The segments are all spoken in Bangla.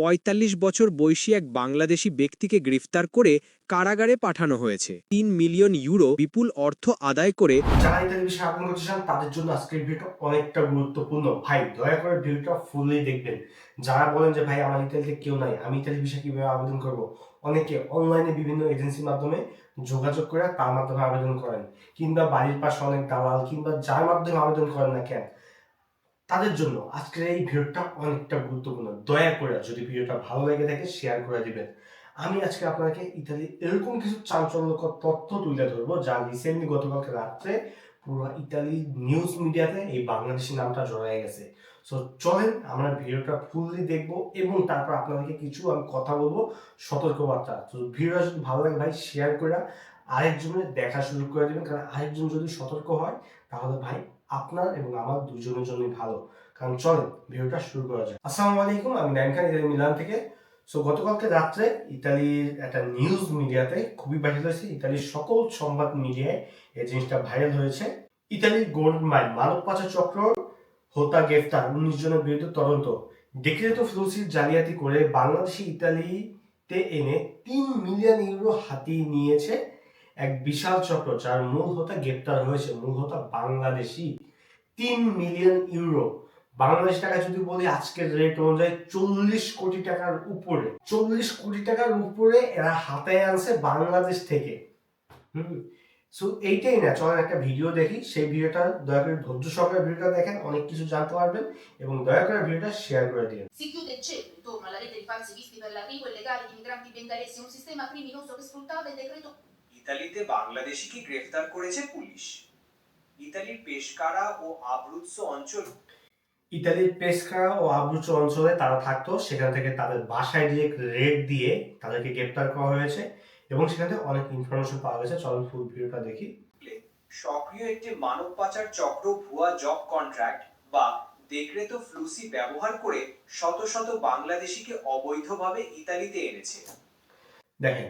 ৪৫ বছর বয়সী এক বাংলাদেশি ব্যক্তিকে গ্রেফতার করে কারাগারে পাঠানো হয়েছে। তিন মিলিয়ন ইউরো বিপুল অর্থ আদায় করে যারা ইত্যাদি বিষয়ে আবেদন করতে চান, তাদের জন্য আজকের ভিডিওটা অনেকটা গুরুত্বপূর্ণ। ভাই, দয়া করে ভিডিওটা ফুললি দেখবেন। যারা বলেন যে, ভাই, আমার ইত্যাদিতে কেউ নাই, আমি ইত্যাদি বিষয়ে কীভাবে আবেদন করব? অনেকে অনলাইনে বিভিন্ন এজেন্সির মাধ্যমে যোগাযোগ করে তার মাধ্যমে আবেদন করেন। কিংবা বাড়ির পাশে অনেক দালাল, কিংবা যার মাধ্যমে আবেদন করেন না কেন তাদের জন্য আজকের এই ভিডিওটা অনেকটা গুরুত্বপূর্ণ। দয়া করে যদি ভিডিওটা ভালো লেগে থাকে শেয়ার করে দিবেন। আমি আজকে আপনাকে ইতালি এরকম কিছু চাঞ্চল্যকর তথ্য তুলে ধরবো যা রিসেন্টলি গতকালকে রাত্রে পুরো ইতালি নিউজ মিডিয়াতে এই বাংলাদেশি নামটা জড়ায় গেছে। সো চলেন আমরা ভিডিওটা ফুললি দেখব এবং তারপর আপনাদেরকে কিছু আমি কথা বলব, সতর্কবার্তা। তো ভিডিওটা যদি ভালো লাগে ভাই শেয়ার করে আরেকজনের দেখা শুরু করে দেবেন। কারণ আরেকজন যদি সতর্ক হয়, তাহলে ভাই আপনার এবং আমার দুজনের জন্যই ভালো। কারণ চলেন ভিডিওটা শুরু করা যায় আসসালামু আলাইকুম, আমি নাইম খান ইতালি মিলান থেকে। সো গতকালকে রাত্রে ইতালির একটা নিউজ মিডিয়াতে খুবই ভাইরাল হয়েছে, ইতালির সকল সংবাদ মিডিয়ায় এই জিনিসটা ভাইরাল হয়েছে। ইতালির গোল্ড মাইন মানব পাচার চক্র হোতা গ্রেফতার, উনিশ জনের বিরুদ্ধে তদন্ত। ডিক্রেতো ফ্লুসির জালিয়াতি করে বাংলাদেশি ইতালিতে এনে তিন মিলিয়ন ইউরো হাতিয়ে নিয়েছে এক বিশাল চক্র যার মূল হোতা গ্রেপ্তার হয়েছে। মূল হোতা বাংলাদেশি। তিন মিলিয়ন ইউরো। বাংলাদেশ টাকা যদি বলি, আজকের রেট অনুযায়ী চল্লিশ কোটি টাকার উপরে। চল্লিশ কোটি টাকার উপরে এরা হাতে আনছে বাংলাদেশ থেকে। হুম। সো এইটাই না, চলেন একটা ভিডিও দেখি। সেই ভিডিওটা দয়া করে ধৈর্য সহকারে ভিডিওটা দেখেন, অনেক কিছু জানতে পারবেন এবং দয়া করে ভিডিওটা শেয়ার করে দিন। ইতালিতে বাংলাদেশিকে গ্রেফতার করেছে পুলিশ। ইতালির পেশকারা ও আব্রুৎস অঞ্চল। ইতালির পেসকারা ও আব্রুচো অঞ্চলে তারা থাকতো সেখান থেকে তাদের বাসায় ডিরেক্ট রেড দিয়ে তাদেরকে গ্রেপ্তার করা হয়েছে এবং সেখান অনেক ইনফরমেশন পাওয়া গেছে। চলুন ফুল ভিডিওটা দেখি। সক্রিয় একটি মানব পাচার চক্র ভুয়া জব কন্ট্রাক্ট বা দেখরেতো ফ্লুসি ব্যবহার করে শত শত বাংলাদেশিকে অবৈধভাবে ইতালিতে এনেছে। দেখেন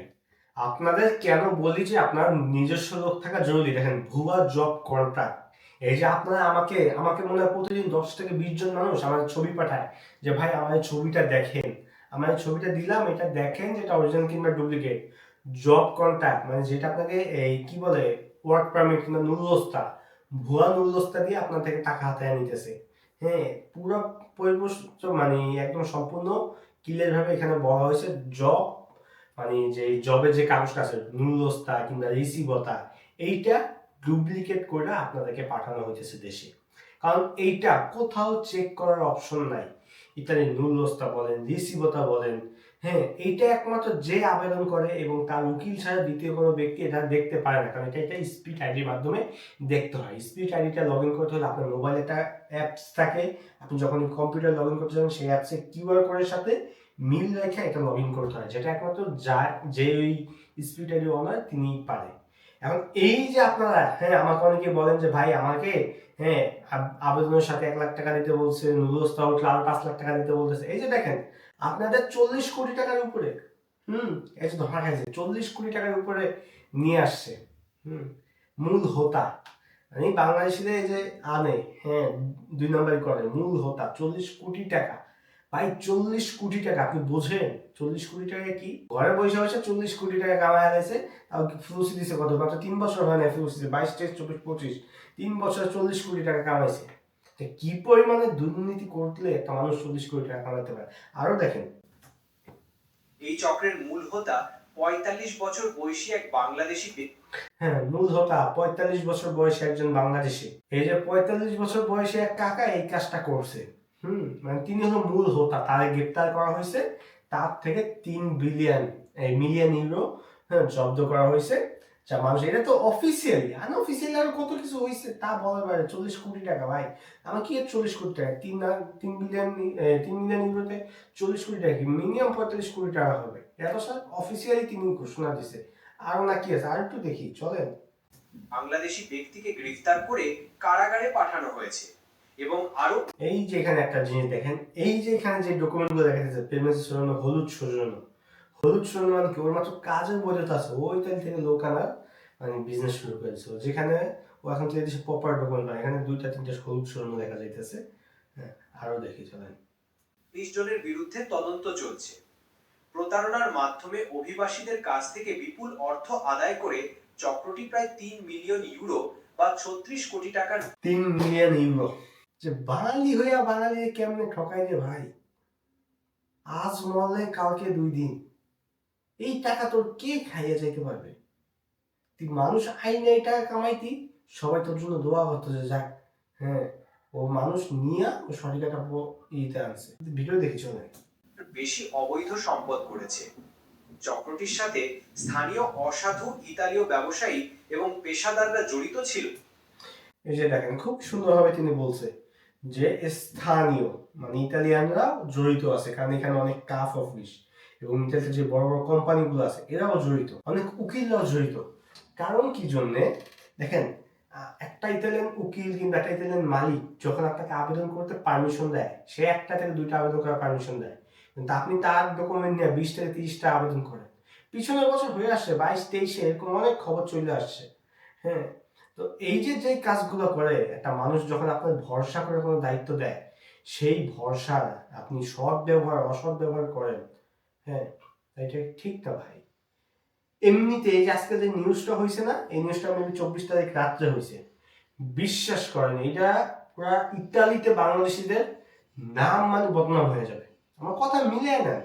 আপনাদের কেন বলি যে আপনার নিজস্ব লোক থাকা জরুরি? দেখেন, ভুয়া জব কন্ট্রাক্ট এই যে আপনারা আমাকে আমাকে মনে হয় প্রতিদিন দশ থেকে বিশ জন মানুষ আমার ছবি পাঠায় যে, ভাই এই ছবিটা দেখেন। এই ছবিটা দিলাম, এটা দেখেন যেটা অরিজিনাল কিংবা ডুপ্লিকেট জব কন্ট্রাক্ট মানে যেটা আপনাকে এই কি বলে ওয়ার্ক পারমিট কিংবা নুরস্তা ভুয়া নুরস্তা দিয়ে আপনার থেকে টাকা হাতায় নিতেছে। হ্যাঁ পুরো পরিপুষ্ট মানে একদম সম্পূর্ণ ক্লিয়ার ভাবে এখানে বলা হয়েছে জব মানে যে জবের যে কাগজটা আছে নুরস্তা কিংবা রিসিভতা এইটা ডুপ্লিকেট করে আপনাদেরকে পাঠানো হইতেছে দেশে। কারণ এইটা কোথাও চেক করার অপশন নাই। ইত্যাদি নুরস্তা বলেন রিসিভতা বলেন হ্যাঁ এইটা একমাত্র যে আবেদন করে এবং তার উকিল ছাড়া দ্বিতীয় কোনো ব্যক্তি এটা দেখতে পারে না। কারণ এটা এটা স্পিড আইডির মাধ্যমে দেখতে হয়। স্পিড আইডিটা লগ ইন করতে হলে আপনার মোবাইলে একটা অ্যাপস থাকে। আপনি যখন কম্পিউটার লগ ইন করতে যাবেন, সেই অ্যাপসে কিউআর কোডের সাথে মিল রেখে এটা লগ ইন করতে হয়, যেটা একমাত্র যা, যে ওই স্পিড আইডি ওনার তিনি পারে। এখন এই যে আপনারা হ্যাঁ আমাকে অনেকে বলেন যে, ভাই, আমাকে হ্যাঁ আবেদনের সাথে এক লাখ টাকা দিতে বলছে নুরস্তা উঠলে আর পাঁচ লাখ টাকা দিতে বলতেছে। এই যে দেখেন, আপনাদের চল্লিশ কোটি টাকার উপরে, হুম, এই যে ধরা খাইছে, চল্লিশ কোটি টাকার উপরে নিয়ে আসছে, হুম, মূল হোতা। মানে বাংলাদেশিদের এই যে আনে হ্যাঁ দুই নম্বরই করে, মূল হোতা, চল্লিশ কোটি টাকা। ভাই চল্লিশ কোটি টাকা আপনি বোঝেন চল্লিশ কোটি টাকা কি? ঘরে বসে বসে চল্লিশ কোটি টাকা কামায় আনাইছে তাও ফ্লুসি দিছে কত? মাত্র তিন বছর হয় না ফ্লুসি বাইশ তেইশ চব্বিশ পঁচিশ তিন বছর চল্লিশ কোটি টাকা কামাইছে। কি পরিমাণে দুর্নীতি করলে একটা মানুষ চল্লিশ কোটি টাকা কামাতে পারে? আরও দেখেন। এই চক্রের মূল হোতা পঁয়তাল্লিশ বছর বয়সী এক বাংলাদেশি হ্যাঁ মূল হোতা পঁয়তাল্লিশ বছর বয়সী একজন বাংলাদেশি। এই যে পঁয়তাল্লিশ বছর বয়সী এক কাকা এই কাজটা করছে। হুম মানে তিনি হলো মূল হোতা, তারে গ্রেপ্তার করা হয়েছে, তার থেকে তিন বিলিয়ন এই মিলিয়ন ইউরো জব্দ করা হয়েছে। যা মানুষ, এটা তো অফিসিয়ালি আনঅফিসিয়ালি আরও কত কিছু হয়েছে তা বলার বাইরে, চল্লিশ কোটি টাকা, ভাই। আমার কি চল্লিশ কোটি টাকা? তিন তিন বিলিয়ন তিন মিলিয়ন ইউরোতে চল্লিশ কোটি টাকা কি? মিনিমাম পঁয়তাল্লিশ কোটি টাকা হবে। এত স্যার অফিসিয়ালি তিনি ঘোষণা দিছে আরও না কি আছে? আর একটু দেখি, চলেন। বাংলাদেশি ব্যক্তিকে গ্রেফতার করে কারাগারে পাঠানো হয়েছে। এবং আরও এই যে এখানে একটা জিনিস দেখেন এই যে এখানে যে ডকুমেন্টগুলো দেখা যাচ্ছে পেমেন্ট সরানো হলুদ সরানো হলুদ সরানো মানে কি? ওর মাত্র কাজের বৈধতা আছে। ওই টাইম থেকে লোক আনার মানে বিজনেস শুরু করেছে ও যেখানে ও এখন থেকে দেশে প্রপার ডকুমেন্ট পায় এখানে দুইটা তিনটা হলুদ সরানো দেখা যাইতেছে। হ্যাঁ আরও দেখি চলেন। বিশ জনের বিরুদ্ধে তদন্ত চলছে। প্রতারণার মাধ্যমে অভিবাসীদের কাছ থেকে বিপুল অর্থ আদায় করে চক্রটি প্রায় তিন মিলিয়ন ইউরো বা ছত্রিশ কোটি টাকার তিন মিলিয়ন ইউরো। যে বাঙালি হইয়া বাঙালি কেমনে ঠকাই রে ভাই? আজ মরলে কালকে দুই দিন। এই টাকা তোর কে খাইয়া যাইতে পারবে? তুই মানুষ আইনে এই টাকা কামাইতি সবাই তোর জন্য দোয়া করতো যে যাক হ্যাঁ ও মানুষ নিয়ে ও সঠিক একটা ইতে আনছে। ভিডিও দেখেছ না বেশি অবৈধ সম্পদ করেছে। চক্রটির সাথে স্থানীয় অসাধু ইতালীয় ব্যবসায়ী এবং পেশাদাররা জড়িত ছিল। এই যে দেখেন খুব সুন্দরভাবে তিনি বলছে যে স্থানীয় মানে ইতালিয়ানরা জড়িত আছে, কারণ এখানে অনেক কাফ অফিস এবং ইতালিতে যে বড় বড় কোম্পানিগুলো আছে, এরাও জড়িত, অনেক উকিলরাও জড়িত। কারণ কি জন্যে? দেখেন একটা ইতালিয়ান উকিল কিংবা একটা ইতালিয়ান মালিক যখন আপনাকে আবেদন করতে পারমিশন দেয়, সে একটা থেকে দুইটা আবেদন করার পারমিশন দেয়। কিন্তু আপনি তার ডকুমেন্ট নিয়ে বিশ থেকে তিরিশটা আবেদন করেন। পিছনের বছর হয়ে আসছে, বাইশ তেইশে এরকম অনেক খবর চলে আসছে। হ্যাঁ তো এই যে যে কাজগুলো করে, একটা মানুষ যখন আপনার ভরসা করে কোনো দায়িত্ব দেয়, সেই ভরসা আপনি সৎ ব্যবহার, অসৎ ব্যবহার করেন হ্যাঁ এটা ঠিক না ভাই। এমনিতে এই যে আজকে যে নিউজটা হয়েছে না, এই নিউজটা মেবি চব্বিশ তারিখ রাত্রে হয়েছে বিশ্বাস করেন এটা পুরা ইতালিতে বাংলাদেশিদের নাম মানে বদনাম হয়ে যাবে। আমার কথা মিলে না।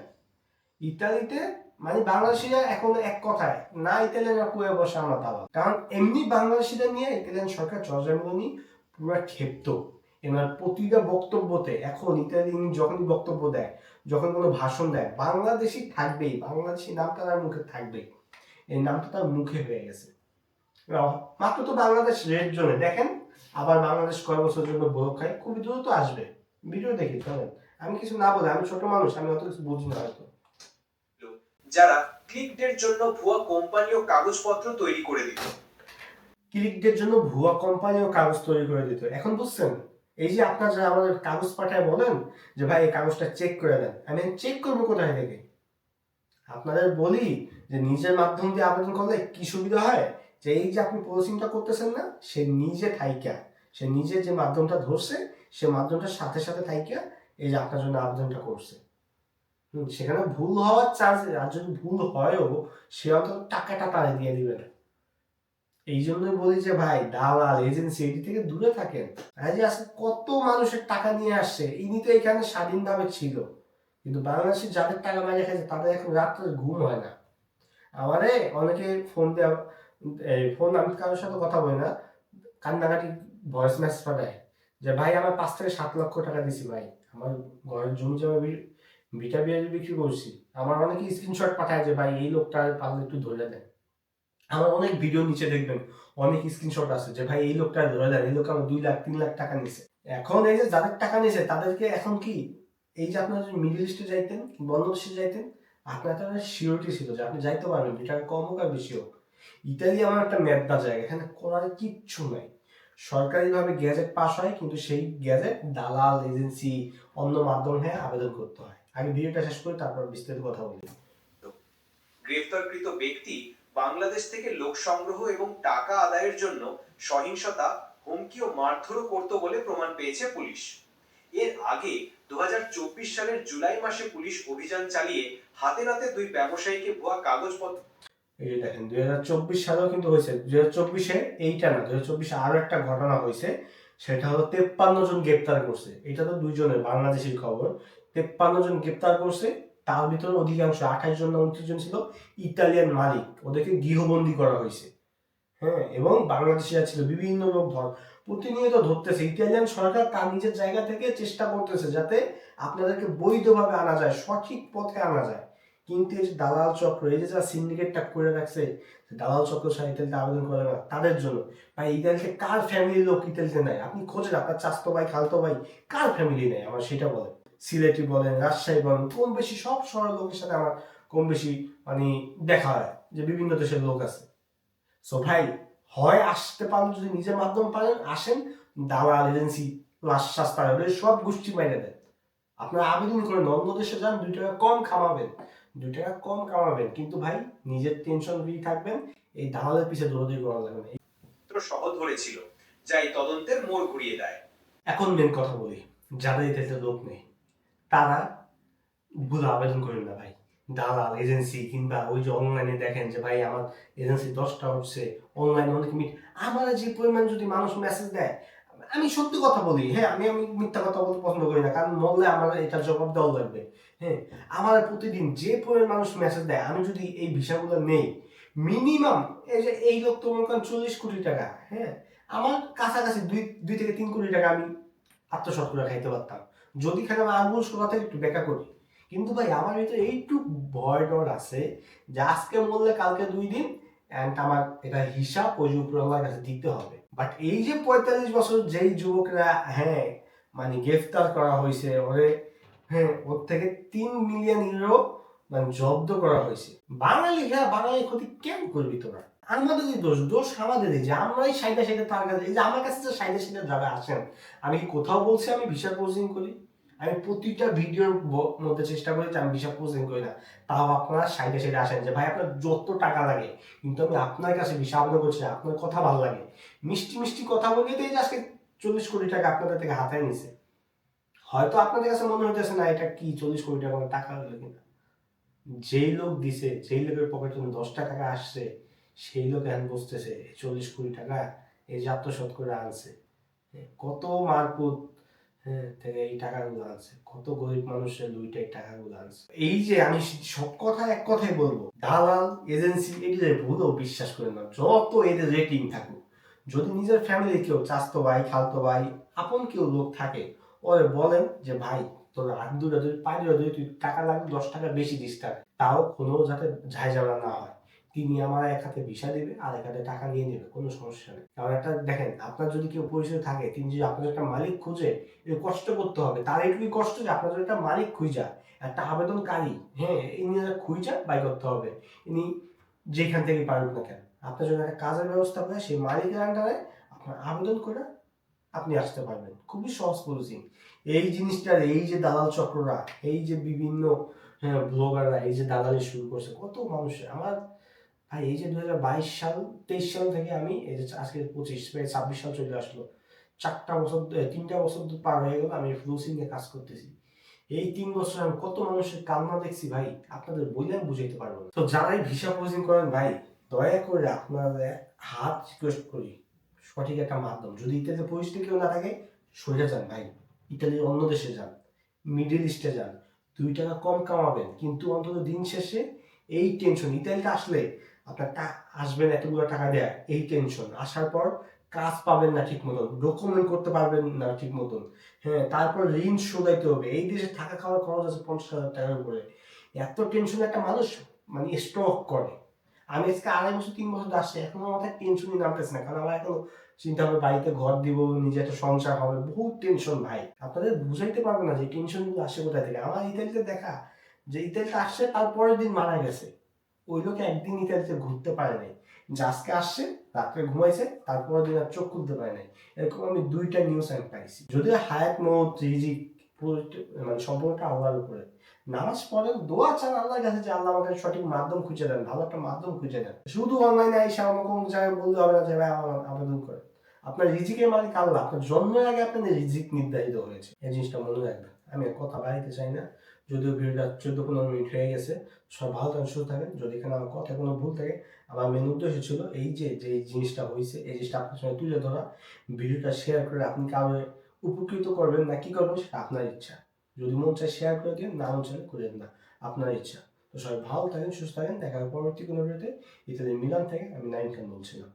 ইতালিতে মানে বাংলাদেশিরা এখন এক কথায়, না ইতালিয়ানরা কুয়ে বসে আমরা দাবা কারণ এমনি বাংলাদেশিদের নিয়ে ইতালিয়ান সরকার জর্জা মেলোনি পুরো ক্ষেপ্ত এনার প্রতিটা বক্তব্যতে এখন ইনি যখনই বক্তব্য দেয়, যখন কোনো ভাষণ দেয়, বাংলাদেশি থাকবেই, বাংলাদেশি নামটা তার মুখে থাকবেই। এই নামটা তার মুখে হয়ে গেছে। মাত্র তো বাংলাদেশ রেড জোনে। দেখেন, আবার বাংলাদেশ কয় বছর জন্য বরফ খায়, খুবই দ্রুত আসবে। ভিডিও দেখি, চলেন। আমি কিছু না বলে, আমি ছোট মানুষ, আমি অত কিছু বুঝি না হয়তো। যারা ক্লিকদের জন্য ভুয়া কোম্পানি ও কাগজপত্র তৈরি করে দিত। ক্লিকদের জন্য ভুয়া কোম্পানি ও কাগজ তৈরি করে দিত। এখন বুঝছেন? এই যে আপনার যারা আমাদের কাগজ পাঠায় বলেন যে, ভাই, এই কাগজটা চেক করে দেন আমি চেক করব কোথায় থেকে? আপনাদের বলি যে, নিজের মাধ্যম দিয়ে আবেদন করলে কি সুবিধা হয়? যে, এই যে আপনি প্রসেসিংটা করতেছেন না, সে নিজে থাইকা। সে নিজে যে মাধ্যমটা ধরছে, সে মাধ্যমটার সাথে সাথে থাইকা, এই যে আপনার জন্য আবেদনটা করছে। সেখানে ভুল হওয়ার চান্স আর যদি ভুল হয়ও, সে অন্তত টাকাটা তারা দিয়ে দিবে না। এই জন্যই বলি যে ভাই, দালাল এজেন্সি এটি থেকে দূরে থাকেন। যে আজকে কত মানুষের টাকা নিয়ে আসছে, ইনি তো এখানে স্বাধীনভাবে ছিল। কিন্তু বাংলাদেশে যাদের টাকা মাইনে খাইছে, তাদের এখন রাত্রে ঘুম হয় না। আমারে অনেকে ফোন দেওয়া ফোন আমি কারোর সাথে কথা বলি না, কান্নাকাটি ভয়েস মেসেজ পাঠায় যে, ভাই, আমার পাঁচ থেকে সাত লক্ষ টাকা দিছি ভাই। আমার ঘরের জমি জমা বিটা বিয়ে বিক্রি করছি, আমার অনেকে স্ক্রিনশট পাঠায় যে, ভাই, এই লোকটা পারলে একটু ধরে দেন। আমার অনেক ভিডিও নিচে দেখবেন, অনেক স্ক্রিনশট আছে যে, ভাই, এই লোকটা ধরে দেন, এই লোক আমার দুই লাখ, তিন লাখ টাকা নিছে এখন এই যে যাদের টাকা নিছে তাদেরকে এখন কি, এই যে আপনার মিডল ইস্টে যাইতেন বন্ধদেশে যাইতেন, আপনার একটা সিওরিটি ছিল যে, আপনি যাইতে পারবেন টাকা কম হোক আর বেশি হোক। ইতালি আমার একটা মেদনা জায়গা, এখানে করার কিচ্ছু নাই। সরকারিভাবে গ্যাজেট পাস হয়, কিন্তু সেই গ্যাজেট দালাল এজেন্সি অন্য মাধ্যমে আবেদন করতে হয়। আগে ভিডিওটা শেষ করে তারপর বিস্তারিত কথা বলি। গ্রেফতারকৃত ব্যক্তি বাংলাদেশ থেকে লোক সংগ্রহ এবং টাকা আদায়ের জন্য সহিংসতা হুমকি ও মারধরও করত বলে প্রমাণ পেয়েছে পুলিশ। এর আগে দু সালের জুলাই মাসে পুলিশ অভিযান চালিয়ে হাতে নাতে দুই ব্যবসায়ীকে ভুয়া কাগজপত্র এই যে দেখেন দুই হাজার চব্বিশ সালেও কিন্তু হয়েছে। দুই হাজার চব্বিশে এইটা না দুই হাজার চব্বিশে আরও একটা ঘটনা হয়েছে। সেটা হলো তেপ্পান্ন জন গ্রেপ্তার করছে। এটা তো দুইজনের বাংলাদেশের খবর। তেপ্পান্ন জন গ্রেপ্তার করছে, তার ভিতরে অধিকাংশ আঠাশ জন না উনত্রিশ জন ছিল ইতালিয়ান মালিক। ওদেরকে গৃহবন্দী করা হয়েছে। হ্যাঁ এবং বাংলাদেশিরা ছিল, বিভিন্ন লোক ধর প্রতিনিয়ত ধরতেছে। ইতালিয়ান সরকার তার নিজের জায়গা থেকে চেষ্টা করতেছে যাতে আপনাদেরকে বৈধভাবে আনা যায়, সঠিক পথে আনা যায়। কিন্তু এই যে দালাল চক্র, এই যে যারা সিন্ডিকেটটা করে রাখছে দালাল চক্র সারা ইতালিতে আবেদন করে না, তাদের জন্য। ভাই, ইতালিতে কার ফ্যামিলির লোক ইতালিতে নেয় আপনি খোঁজেন, আপনার চাস্তো ভাই, খালতো ভাই, কার ফ্যামিলি নেয় আমার সেটা বলেন। সিলেটি বলেন রাজশাহী বলেন কম বেশি সব শহরের লোকের সাথে আমার কম বেশি মানে দেখা হয় যে বিভিন্ন দেশের লোক আছে। সো ভাই হয় আসতে পারেন যদি নিজের মাধ্যমে পারেন আসেন দালাল এজেন্সি সাস্তা ওদের সব গোষ্ঠী মাইনে দেন। আপনারা আবেদন করেন অন্য দেশে যান দুই টাকা কম খামাবেন দুই টাকা কম কামাবেন কিন্তু ভাই নিজের টেনশন ফ্রি থাকবেন এই দালালের পিছিয়ে দৌড়াদৌড়ি করা লাগবে না। সহ ধরেছিল যা এই তদন্তের মোড় ঘুরিয়ে দেয়। এখন মেন কথা বলি যাদের এতে লোক নেই। তারা ভুল আবেদন করেন না ভাই। দালাল, এজেন্সি কিংবা ওই যে অনলাইনে দেখেন যে ভাই আমার এজেন্সি দশটা উঠছে অনলাইনে অনেক মিট আমার যে পরিমাণ যদি মানুষ মেসেজ দেয়, আমি সত্যি কথা বলি হ্যাঁ আমি আমি মিথ্যা কথা বলতে পছন্দ করি না, কারণ মরলে আমার এটা জবাব দেওয়া লাগবে হ্যাঁ। আমার প্রতিদিন যে পরিমাণ মানুষ মেসেজ দেয়, আমি যদি এই ভিসাগুলো নেই মিনিমাম এই যে এই লোক তো মনে করেন চল্লিশ কোটি টাকা হ্যাঁ। আমার কাছাকাছি দুই দুই থেকে তিন কোটি টাকা আমি আত্মসাৎ করে খাইতে পারতাম। যদি খালি আমার আঙ্গুল থেকে একটু বেকা করি। কিন্তু ভাই, আমার ভিতরে এইটু ভয় ডর আছে যে আজকে বললে কালকে দুই দিন অ্যান্ড আমার এটা হিসাব ওই কাছে দিতে হবে। বাট এই যে পঁয়তাল্লিশ বছর যেই যুবকরা হ্যাঁ মানে গ্রেফতার করা হয়েছে, ওরে হ্যাঁ ওর থেকে তিন মিলিয়ন ইউরো মানে জব্দ করা হয়েছে। বাঙালিরা বাঙালি ক্ষতি কেন করবি তোরা? আমাদেরই দোষ দোষ আমাদেরই যে আমরাই সাইডে সাইডে তার কাছে এই যে আমার কাছে যে সাইডে সাইডে যারা আসেন, আমি কোথাও বলছি, আমি ভিসা প্রসেসিং করি। আমি প্রতিটা ভিডিওর মধ্যে চেষ্টা করি যে আমি ভিসা প্রসেসিং করি না। তাও আপনারা সাইডে সাইডে আসেন যে ভাই আপনার যত টাকা লাগে কিন্তু আমি আপনার কাছে ভিসা আবেদন করছি না, আপনার কথা ভালো লাগে। মিষ্টি মিষ্টি কথা বলে যে আজকে চল্লিশ কোটি টাকা আপনাদের থেকে হাতায় নিছে। হয়তো আপনাদের কাছে মনে হইতেছে না এটা কি চল্লিশ কোটি টাকা টাকা হলো কিনা? যেই লোক দিছে যেই লোকের পকেটে দশটা টাকা আসছে সেই লোক এখন বসতেছে চল্লিশ কোটি টাকা এই যে আত্মসাৎ করে আনছে। কত হ্যাঁ থেকে এই টাকাগুলো আনছে। কত গরিব মানুষের টাকাগুলো আনছে। এই যে আমি সব কথা এক কথাই বলব, দালাল, এজেন্সি এগুলো ভুলও বিশ্বাস করে না। যত এদের রেটিং থাকুক, যদি নিজের ফ্যামিলি কেউ চাস্তো ভাই, খালতো ভাই, আপন কেউ লোক থাকে, ওরে বলেন যে, ভাই, তোর হাত দুটো যদি দুটো যদি তুই টাকা লাগবে দশ টাকা বেশি দিস তাও কোনো যাতে ঝাইঝামেলা না হয়। তিনি আমার এক হাতে ভিসা দেবে, আর এক হাতে টাকা নিয়ে নেবে, কোনো সমস্যা নেই। কারণ একটা, দেখেন, আপনার যদি কেউ পরিচয় থাকে, তিনি যদি আপনার একটা মালিক খুঁজে কষ্ট করতে হবে, তার এইটুকুই কষ্ট যে আপনার যদি একটা মালিক খুঁজা, একটা আবেদনকারী হ্যাঁ ইনি খুঁজা, বাই করতে হবে। ইনি যেখান থেকে পারুক না কেন। আপনার জন্য একটা কাজের ব্যবস্থা করে, সেই মালিকের আন্ডারে আপনার আবেদন করে আপনি আসতে পারবেন। খুবই সহজ পলিসি। এই জিনিসটার, এই যে দালাল চক্ররা, এই যে বিভিন্ন ব্লগাররা, এই যে দালালি শুরু করছে, কত মানুষ, আমার ভাই এই যে দু হাজার বাইশ সাল, তেইশ সাল থেকে আমি এই যে আজকে পঁচিশ প্রায় ছাব্বিশ সাল চলে আসলো। চারটা বছর তিনটা বছর পার হয়ে গেল, আমি ফ্লুসিং এ কাজ করতেছি। এই তিন বছর আমি কত মানুষের কান্না দেখছি ভাই, আপনাদের বইলে আমি বুঝাইতে পারব তো যারাই ভিসা প্রসেসিং করেন ভাই, দয়া করে আপনাদের হাত রিকোয়েস্ট করি। সঠিক একটা মাধ্যম। যদি ইতালিতে পরিস্থিতি কেউ না থাকে, সরে যান ভাই। ইতালির অন্য দেশে যান মিডল ইস্টে যান। দুই টাকা কম কামাবেন, কিন্তু অন্তত দিন শেষে এই টেনশন ইতালিতে আসলে আপনার আসবেন, এতগুলো টাকা দেয়া, এই টেনশন আসার পর কাজ পাবেন না ঠিক মতন ডকুমেন্ট করতে পারবেন না ঠিক মতন। হ্যাঁ তারপর ঋণ শোধাইতে হবে। এই দেশে থাকা খাওয়ার খরচ আছে পঞ্চাশ হাজার টাকার উপরে। এত টেনশন একটা মানুষ মানে স্ট্রোক করে। আমি আজকে আড়াই বছর, তিন বছর আসছি, এখন আমার টেনশনই নামতেছে না, কারণ আমার এখন চিন্তা হবে বাড়িতে ঘর দিব, নিজে একটা সংসার হবে, বহুত টেনশন ভাই। আপনাদের বুঝাইতে পারবে না যে টেনশন আসে কোথায় থেকে। আমার ইতালিতে দেখা, যে ইতালিতে আসছে তার পরের দিন মারা গেছে। ওই লোক একদিন ইতালিতে ঘুরতে পারে নাই। আজকে আসছে, রাত্রে ঘুমাইছে তারপর দিন আর চোখ খুলতে পারে নাই। এরকম আমি দুইটা নিউজ আমি পাইছি। যদিও হায়াত রিজিক মানে সম্পূর্ণটা আল্লাহর উপরে। নামাজ পড়েন, দোয়া চান আল্লাহর কাছে যে আল্লাহ আমাকে সঠিক মাধ্যম খুঁজে দেন, ভালো একটা মাধ্যম খুঁজে দেন। শুধু অনলাইনে আইসা আমাকে জায়গায় বললে হবে না যে, ভাই আবেদন করে আপনার রিজিকের মালিক আল্লাহ। আপনার জন্মের আগে আপনাদের রিজিক নির্ধারিত হয়েছে। এই জিনিসটা মনে রাখবেন। আমি কথা বাড়িতে চাই না। যদিও ভিডিওটা চোদ্দ পনেরো মিনিট হয়ে গেছে সব ভালো থাকেন, সুস্থ থাকেন। যদি এখানে আমার কথা কোনো ভুল থাকে, আমার মেন উদ্দেশ্য ছিল এই যে যে জিনিসটা হয়েছে এই জিনিসটা আপনার সঙ্গে তুলে ধরা, ভিডিওটা শেয়ার করে আপনি কাউকে উপকৃত করবেন না কি করবেন সেটা আপনার ইচ্ছা। যদি মন চায় শেয়ার করে দিন, না মন চায় করেন না, আপনার ইচ্ছা। তো সবাই ভালো থাকেন, সুস্থ থাকেন, দেখা পরবর্তী কোনো ভিডিওতে। ইত্যাদি মিলান থেকে আমি নাইন খান বলছিলাম।